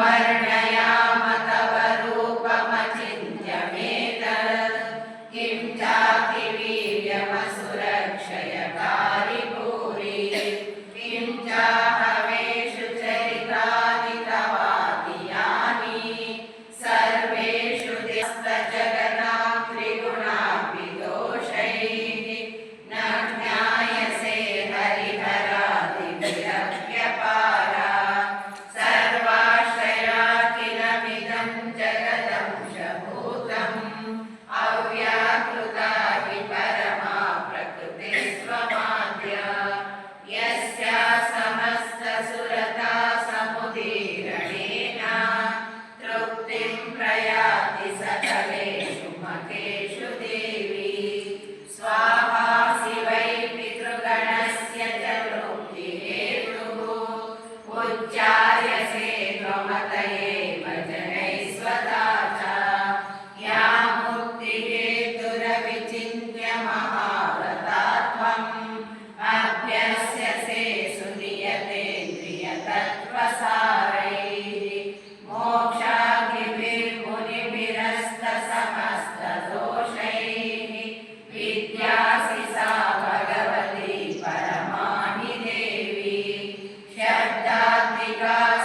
Bye. उच्चार्यसे त्वमतये भजनैस्वता च या मुक्तिहेतुरविचिन्त्य महाव्रता त्वम् अभ्यस्यसे सुनियतेन्द्रियतत्त्व God.